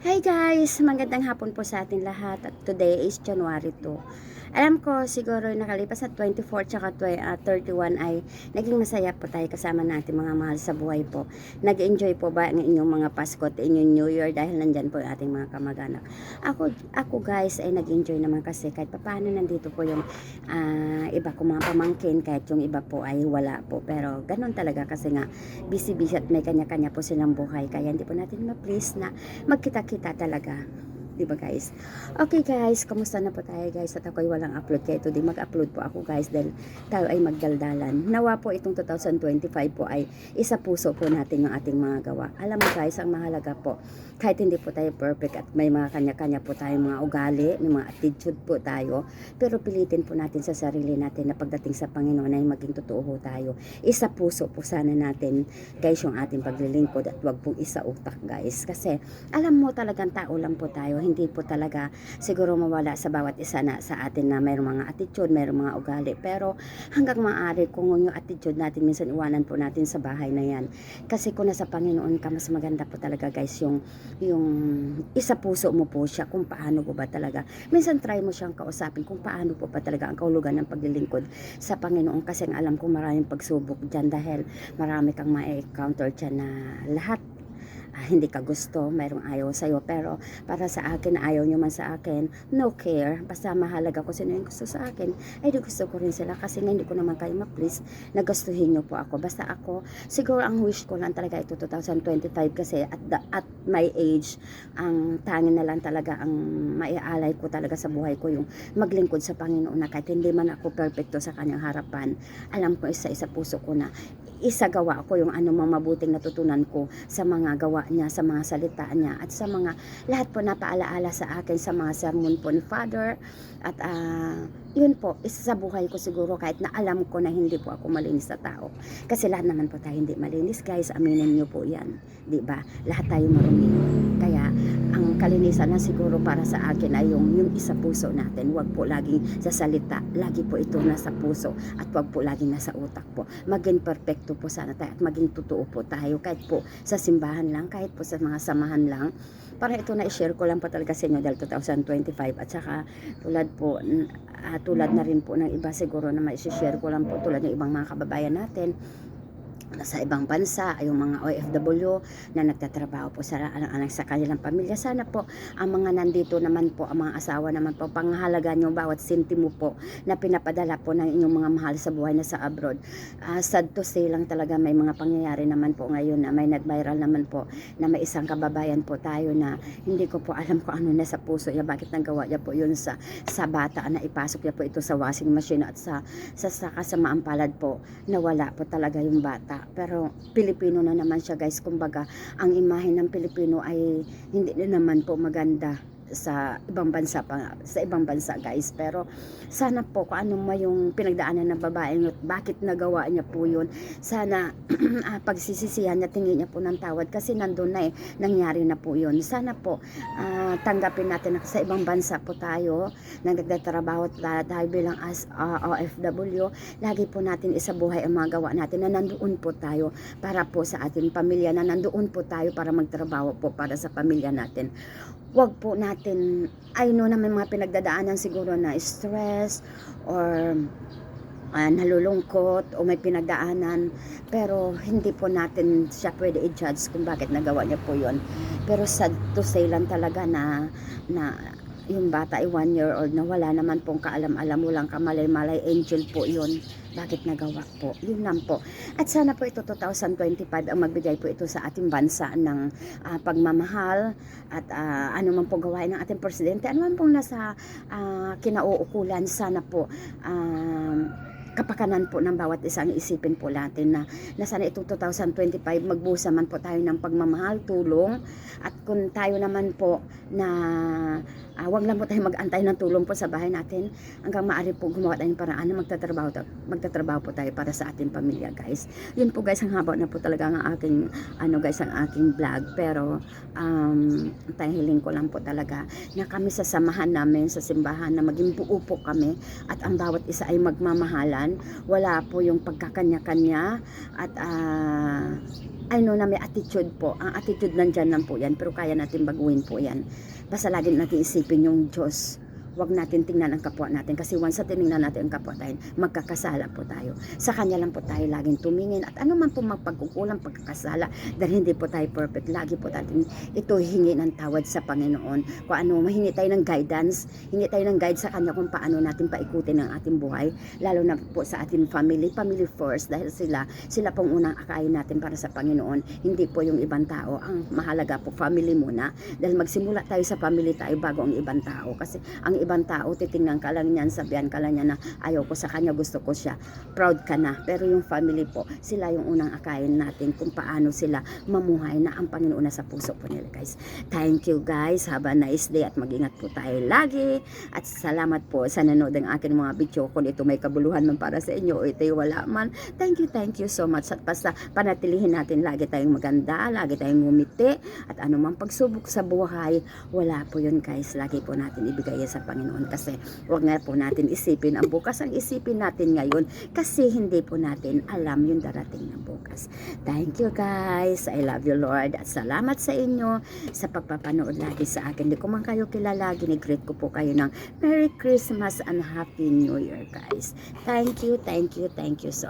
Hi guys! Magandang hapon po sa atin lahat at today is January 2. Alam ko siguro nakalipas na 24 tsaka twe- ah, 31 ay naging masaya po tayo kasama natin mga mahal sa buhay po. Nag-enjoy po ba ang inyong mga Pasko at inyong New Year dahil nandyan po ang ating mga kamag-anak. Ako, ako guys ay nag-enjoy naman kasi kahit paano nandito po yung ah, iba ko mga pamangkin kahit yung iba po ay wala po. Pero ganun talaga kasi nga busy-busy at may kanya-kanya po silang buhay kaya hindi po natin ma-please na magkita-kita talaga. Di ba guys? Okay guys, kamusta na po tayo guys? At ako'y walang upload kaya today mag-upload po ako guys dahil tayo ay magdaldalan. Nawa po itong 2025 po ay isa puso po natin yung ating mga gawa. Alam mo guys, ang mahalaga po, kahit hindi po tayo perfect at may mga kanya-kanya po tayo mga ugali, may mga attitude po tayo, pero pilitin po natin sa sarili natin na pagdating sa Panginoon ay maging totoo tayo. Isa puso po sana natin guys yung ating paglilingkod at wag pong isa utak guys. Kasi alam mo talagang tao lang po tayo, hindi po talaga siguro mawala sa bawat isa na sa atin na mayroong mga attitude, mayroong mga ugali. Pero hanggang maaari kung yung attitude natin minsan iwanan po natin sa bahay na yan. Kasi kung nasa Panginoon ka, mas maganda po talaga guys yung, yung isa puso mo po siya kung paano po ba talaga. Minsan try mo siyang kausapin kung paano po ba talaga ang kaulugan ng paglilingkod sa Panginoon kasi ang alam ko maraming pagsubok dyan dahil marami kang ma-encounter dyan na lahat ah, hindi ka gusto, mayroong ayaw sa'yo. Pero para sa akin, ayaw nyo man sa akin, no care. Basta mahalaga ko sino yung gusto sa akin, ay di gusto ko rin sila kasi nga hindi ko naman kayo ma-please na gustuhin nyo po ako. Basta ako, siguro ang wish ko lang talaga ito 2025 kasi at, the, at my age, ang tangin na lang talaga ang maialay ko talaga sa buhay ko yung maglingkod sa Panginoon na kahit hindi man ako perfecto sa kanyang harapan, alam ko isa-isa puso ko na isagawa ko yung mga mabuting natutunan ko sa mga gawa niya, sa mga salita niya, at sa mga lahat po na paalaala sa akin sa mga sermon po ni Father. At ah, yun po, isa sa buhay ko siguro kahit na alam ko na hindi po ako malinis na tao. Kasi lahat naman po tayo hindi malinis guys, aminin niyo po yan. ba Lahat tayo marumi. Kaya ang kalinisan na siguro para sa akin ay yung, yung isa puso natin. Huwag po laging sa salita. Lagi po ito nasa puso at huwag po laging nasa utak po. Maging perfecto po sana tayo at maging totoo po tayo kahit po sa simbahan lang, kahit po sa mga samahan lang. Para ito na i-share ko lang po talaga sa inyo dahil 2025 at saka tulad po ah, tulad na rin po ng iba siguro na mai-share ko lang po tulad ng ibang mga kababayan natin sa ibang bansa, yung mga OFW na nagtatrabaho po sa anak-anak sa kanilang pamilya. Sana po ang mga nandito naman po, ang mga asawa naman po, panghalaga nyo bawat sentimo po na pinapadala po ng inyong mga mahal sa buhay na sa abroad. Ah, sad to say lang talaga may mga pangyayari naman po ngayon na may nag-viral naman po na may isang kababayan po tayo na hindi ko po alam kung ano na sa puso niya, bakit nagawa niya po yun sa, sa bata na ipasok niya po ito sa washing machine at sa, sa, sa kasamaang palad po nawala po talaga yung bata. Pero Pilipino na naman siya guys. Kumbaga, ang imahe ng Pilipino ay hindi na naman po maganda sa ibang bansa pa sa ibang bansa guys. Pero sana po kung ano ma yung pinagdaanan ng babae at bakit nagawa niya po yun? Sana ah, pagsisisihan niya tingin niya po ng tawad kasi nandun na eh nangyari na po yun. Sana po ah, tanggapin natin na sa ibang bansa po tayo na nagtatrabaho ta- tayo bilang as ah, OFW lagi po natin isabuhay ang mga gawa natin na nandoon po tayo para po sa ating pamilya na nandoon po tayo para magtrabaho po para sa pamilya natin wag po natin I know na may mga pinagdadaanan siguro na stress or ah, nalulungkot o may pinagdaanan pero hindi po natin siya pwede i-judge kung bakit nagawa niya po yon pero sad to say lang talaga na na yung bata ay one year old na wala naman pong kaalam-alam walang kamalay-malay angel po yun. Bakit nagawa po? Yun lang po. At sana po ito 2025 ang magbigay po ito sa ating bansa ng ah, pagmamahal at ah, ano man po gawain ng ating presidente. Ano man pong nasa ah, kinauukulan sana po um, kapakanan po ng bawat isang isipin po natin na, na sana itong 2025 magbusa man po tayo ng pagmamahal, tulong. At kung tayo naman po na ah, wag lang po tayo mag-antay ng tulong po sa bahay natin hanggang maaari po gumawa tayo ng paraan na magtatrabaho, ta- magtatrabaho po tayo para sa ating pamilya guys. Yun po guys ang haba na po talaga ang aking ano guys ang aking vlog. Pero um, tahiling ko lang po talaga na kami sa samahan namin sa simbahan na maging buo po kami at ang bawat isa ay magmamahalan wala po yung pagkakanya-kanya at ah, I know na may attitude po. Ang attitude nandyan lang po yan, pero kaya natin baguhin po yan. Basta lagi natin isipin yung Diyos. Huwag natin tingnan ang kapwa natin kasi once sa tinignan natin ang kapwa tayo, magkakasala po tayo. Sa Kanya lang po tayo laging tumingin at ano man po magpagkukulang pagkakasala dahil hindi po tayo perfect. Lagi po natin ito hingi ng tawad sa Panginoon. Kung ano, mahingi tayo ng guidance, hingi tayo ng guide sa Kanya kung paano natin paikutin ang ating buhay, lalo na po sa ating family, family first dahil sila, sila pong unang akayin natin para sa Panginoon, hindi po yung ibang tao. Ang mahalaga po, family muna. Dahil magsimula tayo sa family tayo bago ang ibang tao. Kasi ang ibang tao, titingnan ka lang niyan, sabihan ka lang niya na ayaw ko sa kanya, gusto ko siya. Proud ka na. Pero yung family po, sila yung unang akayin natin kung paano sila mamuhay na ang Panginoon na sa puso po nila guys. Thank you guys. Have a nice day at mag-ingat po tayo lagi. At salamat po sa nanood ng akin mga video. Kung ito may kabuluhan man para sa inyo o ito wala man. Thank you, thank you so much. At basta panatilihin natin lagi tayong maganda, lagi tayong ngumiti. At anumang pagsubok sa buhay, wala po yun guys. Lagi po natin ibigay sa Panginoon. Kasi huwag nga po natin isipin ang bukas. Ang isipin natin ngayon kasi hindi po natin alam yung darating na bukas. Thank you guys. I love you Lord. At salamat sa inyo sa pagpapanood lagi sa akin. Hindi ko man kayo kilala. Ginigreet ko po kayo ng Merry Christmas and Happy New Year guys. Thank you, thank you, thank you so